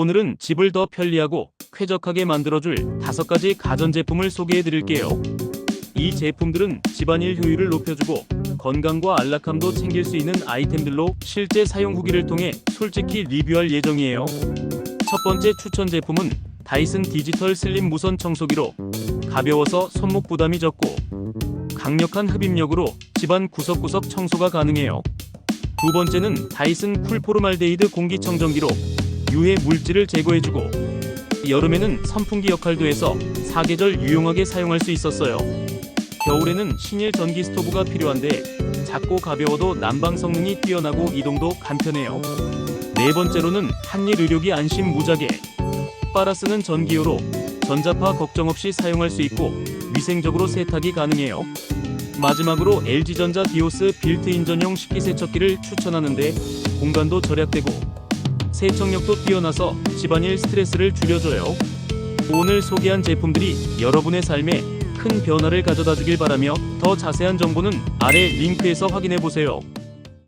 오늘은 집을 더 편리하고 쾌적하게 만들어줄 다섯 가지 가전제품을 소개해드릴게요. 이 제품들은 집안일 효율을 높여주고 건강과 안락함도 챙길 수 있는 아이템들로 실제 사용 후기를 통해 솔직히 리뷰할 예정이에요. 첫 번째 추천 제품은 다이슨 디지털 슬림 무선 청소기로 가벼워서 손목 부담이 적고 강력한 흡입력으로 집안 구석구석 청소가 가능해요. 두 번째는 다이슨 쿨포르말데이드 공기청정기로 유해 물질을 제거해주고 여름에는 선풍기 역할도 해서 사계절 유용하게 사용할 수 있었어요. 겨울에는 신일 전기 스토브가 필요한데 작고 가벼워도 난방 성능이 뛰어나고 이동도 간편해요. 네 번째로는 한일 의료기 안심 무자개 빨아쓰는 전기요로 전자파 걱정 없이 사용할 수 있고 위생적으로 세탁이 가능해요. 마지막으로 LG전자 디오스 빌트인 전용 식기세척기를 추천하는데 공간도 절약되고 세척력도 뛰어나서 집안일 스트레스를 줄여줘요. 오늘 소개한 제품들이 여러분의 삶에 큰 변화를 가져다 주길 바라며 더 자세한 정보는 아래 링크에서 확인해 보세요.